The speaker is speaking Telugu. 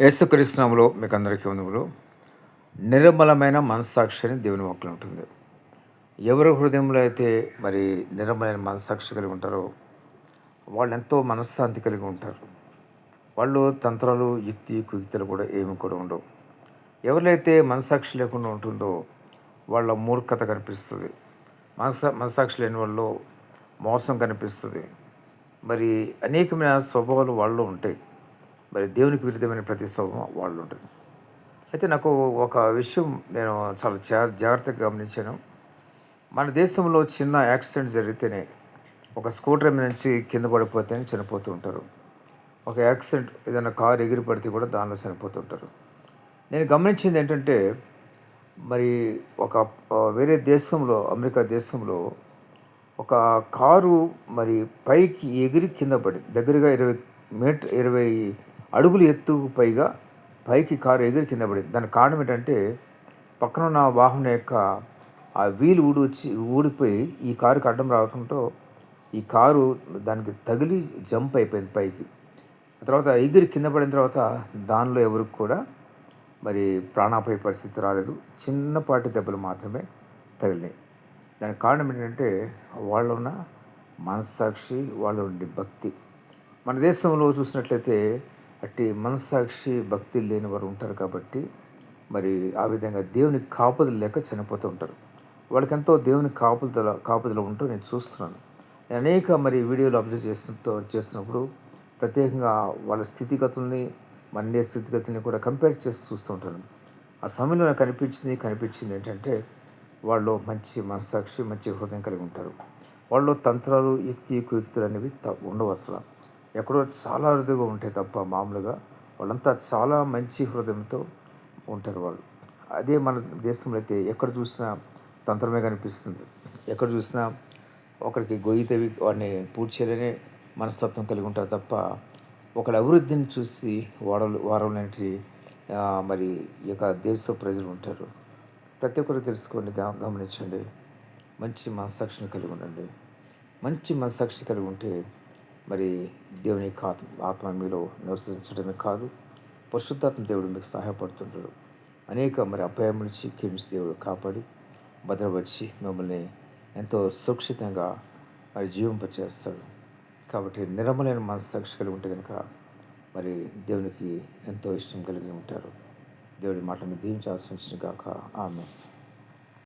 యేసుక్రీస్తునాములో మీకు అందరికీ వందములు. నిర్మలమైన మనస్సాక్షిని దేవుని మొక్కలు ఉంటుంది. ఎవరి హృదయంలో అయితే మరి నిర్మలమైన మనస్సాక్షి కలిగి ఉంటారో వాళ్ళు ఎంతో మనశ్శాంతి కలిగి ఉంటారు. వాళ్ళు తంత్రాలు యుక్తి కుయుక్తులు కూడా ఏమి కూడా ఉండవు. ఎవరైతే మనసాక్షి లేకుండా ఉంటుందో వాళ్ళ మూర్ఖత కనిపిస్తుంది. మనస మనసాక్షి లేని వాళ్ళు మోసం కనిపిస్తుంది. మరి అనేకమైన స్వభావాలు వాళ్ళు ఉంటాయి. మరి దేవునికి విరుద్ధమైన ప్రతి స్వభావం వాళ్ళు ఉంటుంది అయితే నాకు ఒక విషయం నేను చాలా జాగ్రత్తగా గమనించాను. మన దేశంలో చిన్న యాక్సిడెంట్ జరిగితేనే ఒక స్కూటర్ మీద నుంచి కింద పడిపోతేనే చనిపోతూ ఉంటారు. ఒక యాక్సిడెంట్ ఏదైనా కారు ఎగిరి పడితే కూడా దానిలో చనిపోతుంటారు నేను గమనించింది ఏంటంటే మరి ఒక వేరే దేశంలో అమెరికా దేశంలో ఒక కారు మరి పైకి ఎగిరి కింద పడి దగ్గరగా ఇరవై మీటర్ ఇరవై అడుగులు ఎత్తుకు పైగా పైకి కారు ఎగిరి కింద పడింది. దాని కారణం ఏంటంటే పక్కన ఉన్న వాహనం యొక్క ఆ వీలు ఊడి వచ్చి ఊడిపోయి ఈ కారుకి అడ్డం రావడంతో ఈ కారు దానికి తగిలి జంప్ అయిపోయింది పైకి. తర్వాత ఎగిరి కింద పడిన తర్వాత దానిలో ఎవరికి కూడా మరి ప్రాణాపాయ పరిస్థితి రాలేదు. చిన్నపాటి దెబ్బలు మాత్రమే తగిలినాయి. దానికి కారణం ఏంటంటే వాళ్ళు ఉన్న మనస్సాక్షి వాళ్ళు ఉండే భక్తి. మన దేశంలో చూసినట్లయితే అట్టి మనస్సాక్షి భక్తి లేని వారు ఉంటారు కాబట్టి మరి ఆ విధంగా దేవుని కాపుదలు లేక చనిపోతూ ఉంటారు. వాళ్ళకి ఎంతో దేవుని కాపుదల కాపుదల ఉంటూ నేను చూస్తున్నాను. అనేక మరి వీడియోలు అబ్జర్వ్ చేస్తుంటూ చేస్తున్నప్పుడు ప్రత్యేకంగా వాళ్ళ స్థితిగతుల్ని మండే స్థితిగతిని కూడా కంపేర్ చేసి చూస్తూ ఉంటాను. ఆ సమయంలో నాకు కనిపించింది కనిపించింది ఏంటంటే వాళ్ళు మంచి మనసాక్షి మంచి హృదయం కలిగి ఉంటారు. వాళ్ళు తంత్రాలు యుక్తి కుయుక్తులు అనేవి ఉండవు అసలు. ఎక్కడో చాలా అరుదుగా ఉంటాయి తప్ప మామూలుగా వాళ్ళంతా చాలా మంచి హృదయంతో ఉంటారు వాళ్ళు. అదే మన దేశంలో అయితే ఎక్కడ చూసినా తంత్రమే కనిపిస్తుంది. ఎక్కడ చూసినా ఒకరికి గొయ్యి తవ్వి వాడిని పూర్తి చేయలేనే మనస్తత్వం కలిగి ఉంటారు తప్ప ఒకళ్ళ అభివృద్ధిని చూసి వాడలు వారలేంటి మరి ఈ యొక్క దేశ ప్రజలు ఉంటారు. ప్రతి ఒక్కరు తెలుసుకోండి గమనించండి. మంచి మనసాక్షిని కలిగి ఉండండి. మంచి మనసాక్షి కలిగి ఉంటే మరి దేవుని కాదు ఆత్మ మీలో నివసించడమే కాదు పరిశుద్ధాత్మ దేవుడు మీకు సహాయపడుతుంటాడు. అనేక మరి అపాయం నుంచి కీడించి దేవుడు కాపాడి భద్రపరిచి మిమ్మల్ని ఎంతో సురక్షితంగా మరి జీవింపచేస్తాడు. కాబట్టి నిర్మలైన మనస్సాక్షి కలిగి ఉంటే కనుక మరి దేవునికి ఎంతో ఇష్టం కలిగి ఉంటారు. దేవుడి మాటలను దీవించాల్సి వచ్చిన కాక ఆమె